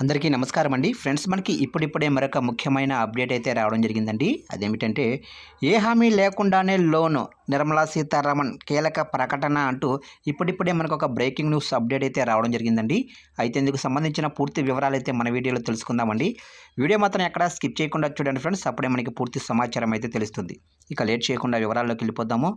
అందరికీ నమస్కారం అండి. ఫ్రెండ్స్ మనకి ఇప్పుడిప్పుడే మరొక ముఖ్యమైన అప్డేట్ అయితే రావడం జరిగిందండి. అదేమిటంటే ఏ హామీ లేకుండానే లోను నిర్మలా సీతారామన్ కీలక ప్రకటన అంటూ ఇప్పుడిప్పుడే మనకు ఒక బ్రేకింగ్ న్యూస్ అప్డేట్ అయితే రావడం జరిగిందండి. అయితే ఇందుకు సంబంధించిన పూర్తి వివరాలు అయితే మన వీడియోలో తెలుసుకుందామండి. వీడియో మాత్రం ఎక్కడ స్కిప్ చేయకుండా చూడండి ఫ్రెండ్స్ అప్పుడే మనకి పూర్తి సమాచారం అయితే తెలుస్తుంది. ఇక లేట్ చేయకుండా వివరాల్లోకి వెళ్ళిపోదాము.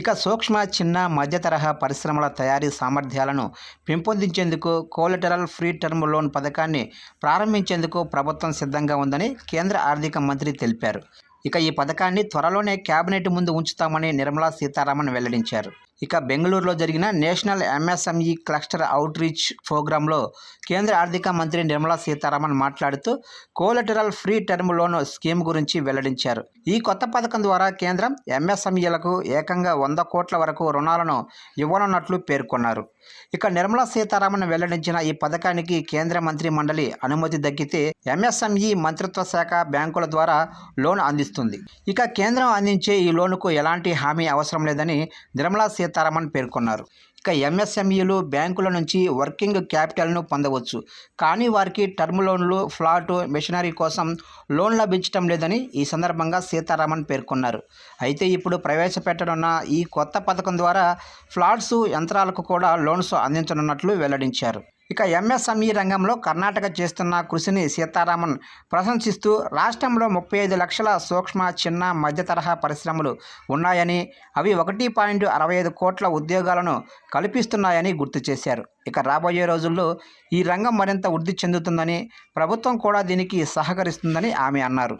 ఇక సూక్ష్మ చిన్న మధ్య తరహా పరిశ్రమల తయారీ సామర్థ్యాలను పెంపొందించేందుకు కోలటరల్ ఫ్రీ టర్మ్ లోన్ పథకాన్ని ప్రారంభించేందుకు ప్రభుత్వం సిద్ధంగా ఉందని కేంద్ర ఆర్థిక మంత్రి తెలిపారు. ఇక ఈ పథకాన్ని త్వరలోనే కేబినెట్ ముందు ఉంచుతామని నిర్మలా సీతారామన్ వెల్లడించారు. ఇక బెంగళూరులో జరిగిన నేషనల్ ఎంఎస్ఎంఈ క్లస్టర్ అవుట్రీచ్ ప్రోగ్రాంలో కేంద్ర ఆర్థిక మంత్రి నిర్మలా సీతారామన్ మాట్లాడుతూ collateral free term loan scheme గురించి వెల్లడించారు. ఈ కొత్త పథకం ద్వారా కేంద్రం ఎంఎస్ఎంఈలకు ఏకంగా వంద కోట్ల వరకు రుణాలను ఇవ్వనున్నట్లు పేర్కొన్నారు. ఇక నిర్మలా సీతారామన్ వెల్లడించిన ఈ పథకానికి కేంద్ర మంత్రి మండలి అనుమతి దక్కితే ఎంఎస్ఎంఈ మంత్రిత్వ శాఖ బ్యాంకుల ద్వారా లోన్ అందిస్తుంది. ఇక కేంద్రం అందించే ఈ లోనుకు ఎలాంటి హామీ అవసరం లేదని నిర్మలా సీతారామన్ పేర్కొన్నారు. ఇక ఎంఎస్ఎంఈలు బ్యాంకుల నుంచి వర్కింగ్ క్యాపిటల్ను పొందవచ్చు. కానీ వారికి టర్మ్ లోన్లు ఫ్లాట్ మిషనరీ కోసం లోన్ లభించడం లేదని ఈ సందర్భంగా సీతారామన్ పేర్కొన్నారు. అయితే ఇప్పుడు ప్రవేశపెట్టనున్న ఈ కొత్త పథకం ద్వారా ఫ్లాట్స్ యంత్రాలకు కూడా లోన్స్ అందించనున్నట్లు వెల్లడించారు. ఇక ఎంఎస్ఎంఈ రంగంలో కర్ణాటక చేస్తున్న కృషిని సీతారామన్ ప్రశంసిస్తూ రాష్ట్రంలో ముప్పై ఐదు లక్షల సూక్ష్మ చిన్న మధ్య తరహా పరిశ్రమలు ఉన్నాయని అవి ఒకటి పాయింట్ అరవై ఐదు కోట్ల ఉద్యోగాలను కల్పిస్తున్నాయని గుర్తు చేశారు. ఇక రాబోయే రోజుల్లో ఈ రంగం మరింత వృద్ధి చెందుతుందని ప్రభుత్వం కూడా దీనికి సహకరిస్తుందని ఆమె అన్నారు.